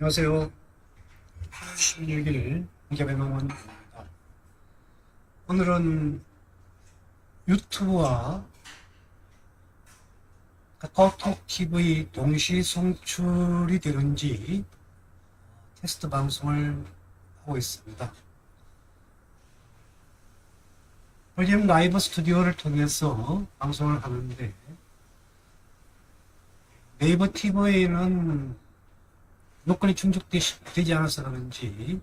안녕하세요. 8월 16일 공개배망원입니다. 오늘은 유튜브와 카카오톡 TV 동시 송출이 되는지 테스트 방송을 하고 있습니다. 프로젝트 라이브 스튜디오를 통해서 방송을 하는데 네이버 TV에는 요건이 충족되지 않아서 그런지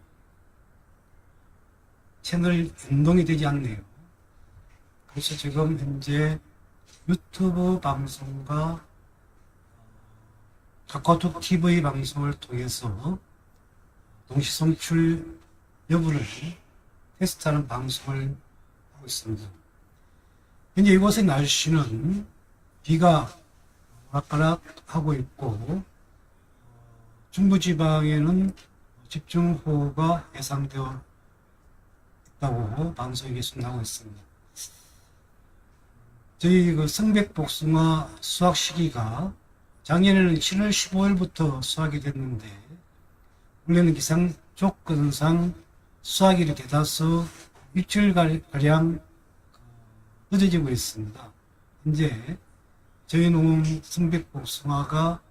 채널 연동이 되지 않네요. 그래서 지금 현재 유튜브 방송과 카카오톡 TV 방송을 통해서 동시 송출 여부를 테스트하는 방송을 하고 있습니다. 현재 이곳의 날씨는 비가 오락가락 하고 있고 중부지방에는 집중호우가 예상되어 있다고 계속 나오고 있습니다. 저희 그 성백복숭아 수확 시기가 작년에는 7월 15일부터 수확이 됐는데 원래는 기상 조건상 수확일이 되다서 일주일가량 늦어지고 있습니다. 현재 저희 농 성백복숭아가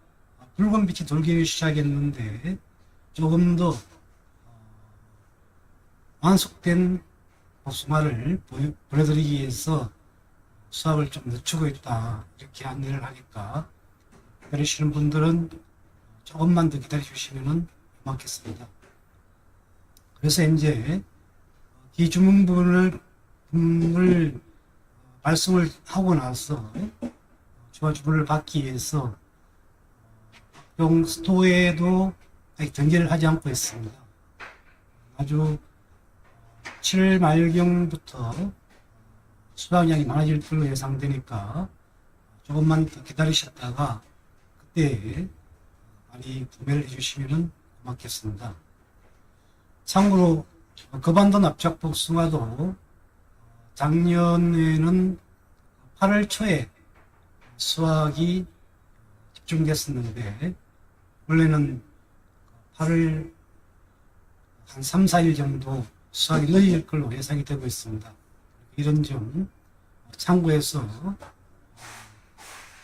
붉은 빛이 돌기 시작했는데 조금 더 어, 완숙된 복숭아를 보내드리기 위해서 수확을 좀 늦추고 있다 이렇게 안내를 하니까 기다리시는 분들은 조금만 더 기다려 주시면 고맙겠습니다. 그래서 이제 이 주문분을 분을 말씀을 하고 나서 추가 주문을 받기 위해서 용 스토어에도 아직 등재를 하지 않고 있습니다. 아주 7월 말경부터 수확량이 많아질 걸로 예상되니까 조금만 더 기다리셨다가 그때 많이 구매를 해주시면 고맙겠습니다. 참고로 거반도 납작 복숭아도 작년에는 8월 초에 수확이 집중됐었는데 원래는 8월 한 3, 4일 정도 수확이 늦을 걸로 예상이 되고 있습니다. 이런 점 참고해서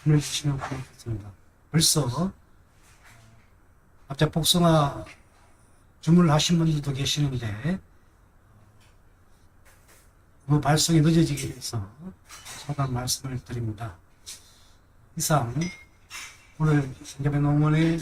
보내주시면 고맙겠습니다. 벌써 갑자기 복숭아 주문을 하신 분들도 계시는데 뭐 발송이 늦어지게 돼서 소감 말씀을 드립니다. 이상 오늘 신개배 농원의